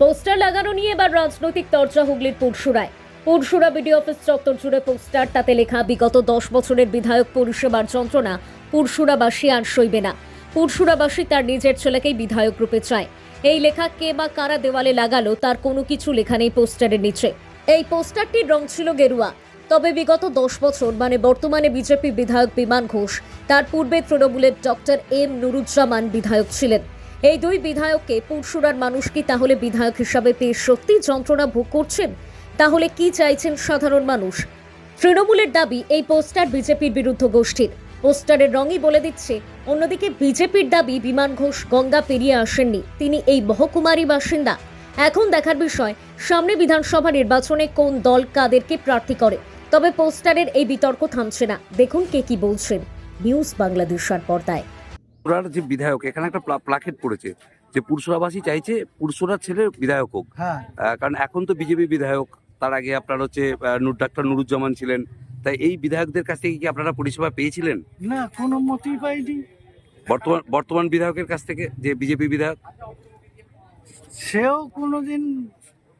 Poster লাগানো নিয়ে এবার রাজনৈতিক চর্চা হুগলির পুরসুরায় পুরসুরা বিডি অফিস চত্বর জুড়ে পোস্টার, তাতে লেখা, বিগত দশ বছরের বিধায়ক পরিষেবার যন্ত্রণা পুরসুরাবাসী আর সইবে না। পুরসুরাবাসী তার নিজের ছেলেকেই বিধায়ক রূপে চায়। এই লেখা কে বা কারা দেওয়ালে লাগালো, তার কোনো কিছু লেখা নেই পোস্টারের নিচে। এই পোস্টারটির রং ছিল গেরুয়া। তবে বিগত দশ বছর মানে বর্তমানে বিজেপি বিধায়ক বিমান ঘোষ, তার পূর্বে তৃণমূলের ডক্টর এম নুরুজ্জামান বিধায়ক ছিলেন। এই দুই বিধায়ককে পুরসুরার মানুষ কি তাহলে বিধায়ক হিসাবে পেয়ে সত্যি যন্ত্রণা ভোগ করছেন? তাহলে কি চাইছেন সাধারণ মানুষ? তৃণমূলের দাবি, এই পোস্টার বিজেপির বিরুদ্ধ গোষ্ঠীর। পোস্টারের রঙই বলে দিচ্ছে, অন্যদিকে বিজেপির দাবি, বিমান ঘোষ, গঙ্গা পেরিয়ে আসেননি। তিনি এই মহকুমারই বাসিন্দা। এখন দেখার বিষয়, সামনে বিধানসভা নির্বাচনে কোন দল কাদেরকে প্রার্থী করে? তবে পোস্টারের এই বিতর্ক থামছে না। দেখুন কে কি বলছেন। নিউজ বাংলাদেশের পর্দায়। পুরসুরার যে বিধায়ক এখানে একটা প্লা- প্লাকেট পড়েছে যে পুরসুরাবাসী চাইছে পুরসুরার ছেলে বিধায়ক হোক। হ্যাঁ। কারণ এখন তো বিজেপি বিধায়ক তার আগে আপনার হচ্ছে ডাক্তার নুরুজ্জামান ছিলেন। তাই এই বিধায়কদের কাছ থেকে কি আপনারা পরিষেবা পেয়েছিলেন? না কোনো মতেই পাইনি। বর্তমান বর্তমান বিধায়কের কাছ থেকে যে বিজেপি বিধায়ক? সেও কোনোদিন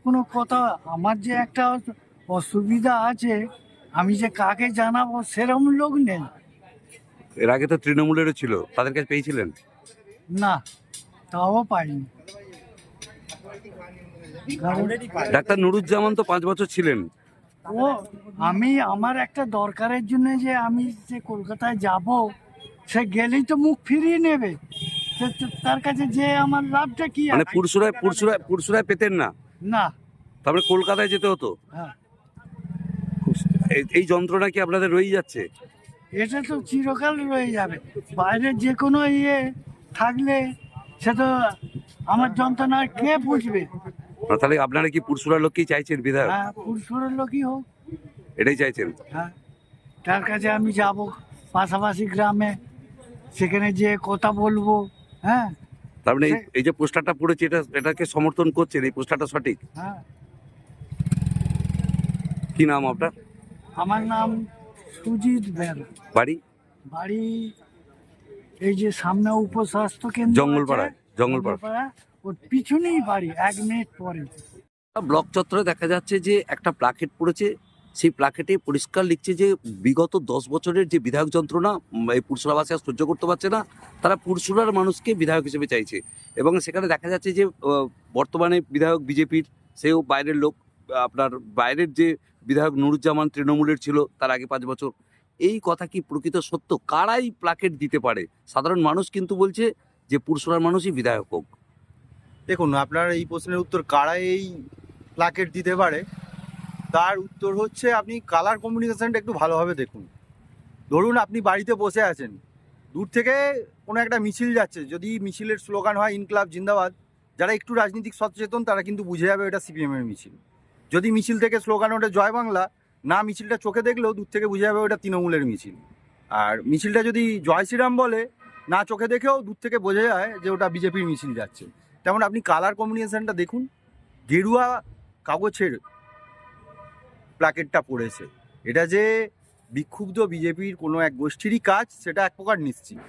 কোনো কথা আমার যে একটা অসুবিধা আছে আমি যে কাকে জানাব সেরকম লোক নেই। এর আগে তো তৃণমূলেরও ছিল তাদের কাছে পেয়েছিলেন? না তাও পাইনি। ডাক্তার নুরুজ্জামান তো পাঁচ বছর ছিলেন। ও আমি আমার একটা দরকারের জন্য যে আমি যে কলকাতায় যাব সে গেলেই তো মুখ ফিরিয়ে নেবে। তার কাছে যে আমার লাভটা কি মানে? পুরসুরায় পুরসুরায় পুরসুরায় পেতেন না? না। তারপরে কলকাতায় যেতে হতো? হ্যাঁ। এই- এই যন্ত্রণা কি আপনাদের রয়ে যাচ্ছে? এটা তো চিরকাল রয়ে যাবে। বাইরে যে কোনো ইয়ে থাকলে সে তো আমার যন্ত্রণা কে বুঝবে? তাহলে আপনারা কি পুরসুরার লোককেই চাইছেন বিধায়ক? হ্যাঁ পুরুষের লোকই হোক। এটাই চাইছেন? হ্যাঁ তার কাছে আমি যাব পাশাপাশি গ্রামে। সেখানে যে কথা বলব হ্যাঁ? তার মানে এই- এই যে পোস্টারটা পড়েছে এটা এটাকে সমর্থন করছেন এই পোস্টারটা সঠিক? হ্যাঁ। কি নাম আপনার? আমার নাম সুজিত বেরা বাড়ি? বাড়ি এই যে সামনে উপস্বাস্থ্য কেন্দ্র জঙ্গলপাড়া। জঙ্গলপাড়া ওর পিছনেই বাড়ি এক মিনিট পরে। ব্লক চত্বরে দেখা যাচ্ছে যে একটা প্লাকেট পড়েছে। সেই প্লাকেটে পরিষ্কার লিখছে যে বিগত দশ বছরের যে বিধায়ক যন্ত্রণা এই পুরসুরাবাসী আর সহ্য করতে পারছে না তারা পুরসুরার মানুষকে বিধায়ক হিসেবে চাইছে। এবং সেখানে দেখা যাচ্ছে যে বর্তমানে বিধায়ক বিজেপির সেও বাইরের লোক। আপনার বাইরের যে বিধায়ক নুরুজ্জামান তৃণমূলের ছিল, তার আগে পাঁচ বছর। এই কথা কি প্রকৃত সত্য? কারাই প্লাকেট দিতে পারে? সাধারণ মানুষ কিন্তু বলছে যে পুরসুরার মানুষই বিধায়ক হোক। দেখুন, আপনার এই প্রশ্নের উত্তর কারা এই প্লাকেট দিতে পারে। তার উত্তর হচ্ছে আপনি কালার কমিউনিকেশনটা একটু ভালোভাবে দেখুন। ধরুন আপনি বাড়িতে বসে আছেন। দূর থেকে কোনো একটা মিছিল যাচ্ছে। যদি মিছিলের স্লোগান হয়, ইনকলাব জিন্দাবাদ যারা একটু রাজনৈতিক সচেতন, তারা কিন্তু বুঝে যাবে এটা সিপিএমের মিছিল। যদি মিছিল থেকে স্লোগান ওটা জয় বাংলা, না মিছিলটা চোখে দেখলেও দূর থেকে বুঝে যাবে ওটা তৃণমূলের মিছিল। আর মিছিলটা যদি জয় শ্রীরাম বলে, না চোখে দেখেও দূর থেকে বোঝা যায় যে ওটা বিজেপির মিছিল যাচ্ছে। তেমন আপনি কালার কম্বিনেশনটা দেখুন, গেরুয়া কাগজের প্ল্যাকেটটা পড়েছে। এটা যে বিক্ষুব্ধ বিজেপির কোনো এক গোষ্ঠীরই কাজ, সেটা এক প্রকার নিশ্চিত।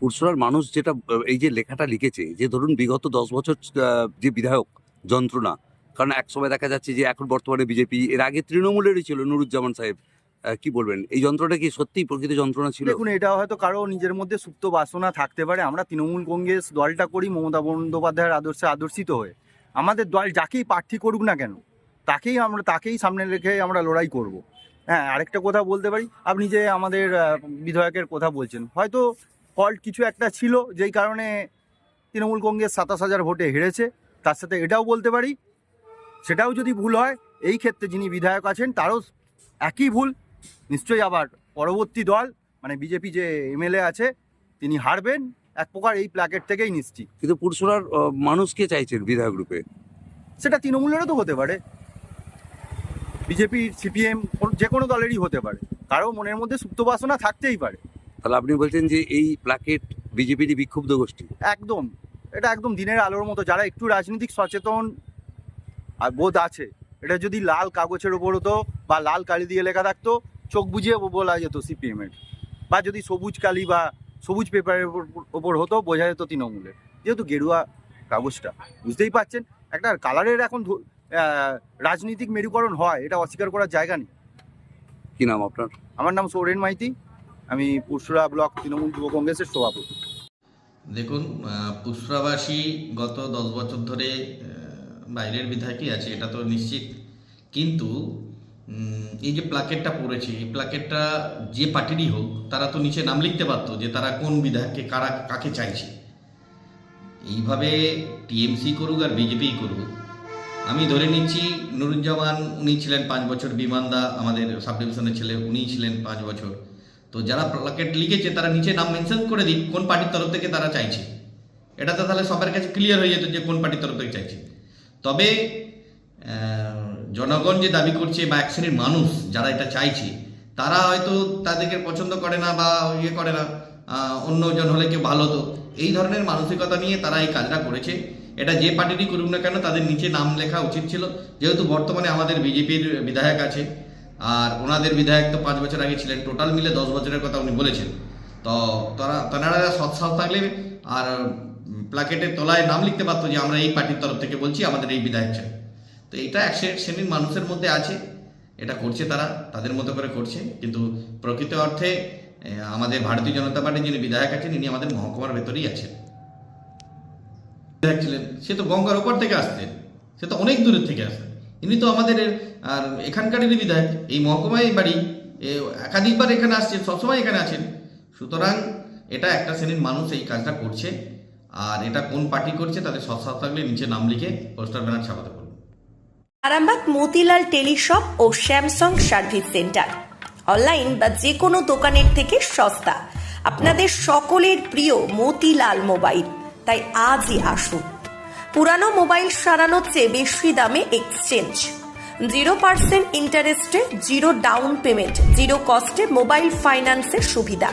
পুরসুরার মানুষ যেটা, এই যে লেখাটা লিখেছে, যে ধরুন বিগত দশ বছর যে বিধায়ক যন্ত্রণা কারণ এক সময় দেখা যাচ্ছে যে এখন বর্তমানে বিজেপি, এর আগে তৃণমূলেরই ছিল নুরুজ্জামান সাহেব কি বলবেন? এই যন্ত্রটা কি সত্যিই প্রকৃত যন্ত্রণা ছিল? দেখুন, এটা হয়তো কারও নিজের মধ্যে সুপ্ত বাসনা থাকতে পারে। আমরা তৃণমূল কংগ্রেস দলটা করি, মমতা বন্দ্যোপাধ্যায়ের আদর্শে আদর্শিত হয়ে। আমাদের দল যাকেই প্রার্থী করুক না কেন, তাকেই আমরা, তাকেই সামনে রেখে আমরা লড়াই করব। হ্যাঁ আরেকটা কথা বলতে পারি, আপনি যে আমাদের বিধায়কের কথা বলছেন, হয়তো ফল্ট কিছু একটা ছিল, যেই কারণে তৃণমূল কংগ্রেস সাতাশ হাজার ভোটে হেরেছে। তার সাথে এটাও বলতে পারি সেটাও যদি ভুল হয় এই ক্ষেত্রে যিনি বিধায়ক আছেন তারও একই ভুল। নিশ্চয়ই আবার পরবর্তী দল মানে বিজেপি যে এমএলএ আছে তিনি হারবেন এক প্রকার এই প্ল্যাকেট থেকেই নিশ্চিত। কিন্তু পুরসুরার মানুষকে চাইছেন বিধায়ক রূপে? সেটা তৃণমূলেরও তো হতে পারে। বিজেপির সিপিএম যে কোনো দলেরই হতে পারে। কারও মনের মধ্যে সুপ্ত বাসনা থাকতেই পারে। তাহলে আপনি বলছেন যে এই প্লাকেট বিজেপিরই বিক্ষুব্ধ গোষ্ঠী? একদম। এটা একদম দিনের আলোর মতো। যারা একটু রাজনৈতিক সচেতন আর বোধ আছে। এটা যদি লাল কাগজের ওপর হতো বা লাল কালি দিয়ে লেখা থাকতো চোখ বুঝিয়ে বলা যেত সিপিএমের। বা যদি সবুজ কালি বা সবুজ পেপারের ওপর- ওপর হতো বোঝা যেত তৃণমূলের। যেহেতু গেরুয়া কাগজটা বুঝতেই পারছেন? একটা কালারের এখন রাজনৈতিক মেরুকরণ হয় এটা অস্বীকার করার জায়গা নেই। কি নাম আপনার? আমার নাম সৌরেন মাইতি। আমি পুরসুরা ব্লক তৃণমূল যুব কংগ্রেসের সভাপতি। দেখুন পুষ্পাবাসী গত দশ বছর ধরে বাইরের বিধায়কই আছে, এটা তো নিশ্চিত। কিন্তু এই যে প্লাকেটটা পড়েছে, এই প্লাকেটটা যে পার্টিরই হোক, তারা তো নিচে নাম লিখতে পারতো যে তারা কোন বিধায়ককে কারা কাকে চাইছে। এইভাবে টিএমসি করুক আর বিজেপি করুক, আমি ধরে নিচ্ছি নুরুজ্জামান উনি ছিলেন পাঁচ বছর বিমানদা, আমাদের সাব ডিভিশনের ছেলে, উনি ছিলেন পাঁচ বছর। তো যারা প্লাকেট লিখেছে, তারা নিচে নাম মেনশন করে দিক কোন পার্টির তরফ থেকে তারা চাইছে। এটা তো তাহলে সবার কাছে ক্লিয়ার হয়ে যেত যে কোন পার্টির তরফ থেকে চাইছে। তবে জনগণ যে দাবি করছে বা এক শ্রেণির মানুষ যারা এটা চাইছে, তারা হয়তো তাদেরকে পছন্দ করে না বা ইয়ে করে না অন্যজন হলে কেউ ভালো তো। এই ধরনের মানসিকতা নিয়ে তারা এই কাজটা করেছে। এটা যে পার্টিরই করুক না কেন, তাদের নিচে নাম লেখা উচিত ছিল। যেহেতু বর্তমানে আমাদের বিজেপির বিধায়ক আছে, আর ওনাদের বিধায়ক তো পাঁচ বছর আগে ছিলেন। টোটাল মিলে দশ বছরের কথা উনি বলেছেন। তো, তারা, তেনারা সৎসাহ থাকলে আর প্লাকেটের তলায় নাম লিখতে পারতো যে আমরা এই পার্টির তরফ থেকে বলছি, আমাদের এই বিধায়ক চাই। তো এটা এক শ্রেণির মানুষের মধ্যে আছে, এটা করছে তারা, তাদের মতো করে করছে। কিন্তু প্রকৃত অর্থে আমাদের ভারতীয় জনতা পার্টির যিনি বিধায়ক আছেন, ইনি আমাদের মহকুমার ভেতরেই আছেন। বিধায়ক ছিলেন। সে তো গঙ্গার ওপর থেকে আসতেন সে তো অনেক দূরের থেকে আসতেন ইনি তো আমাদের আর এখানকারেরই বিধায়ক। এই মহকুমায় বাড়ি একাধিকবার এখানে আসছেন, সবসময় এখানে আছেন। সুতরাং এটা একটা শ্রেণির মানুষ এই কাজটা করছে। আর এটা কোন পার্টি করছে তাদের সৎসাহ থাকলে নিচে নাম লিখে পোস্টার ব্যানার ছাপাতে পারবে আরামবাগ, মতিলাল টেলিশপ ও স্যামসাং সার্ভিস সেন্টার। অনলাইন বা যে কোনো দোকানের থেকে সস্তা। আপনাদের সকলের প্রিয় মতিলাল মোবাইল। তাই আজই আসুন। পুরানো মোবাইল সারানোর চেয়ে বেশি দামে এক্সচেঞ্জ। জিরো পার্সেন্ট ইন্টারেস্টে, জিরো ডাউন পেমেন্ট, জিরো কস্টে মোবাইল ফাইন্যান্সের সুবিধা।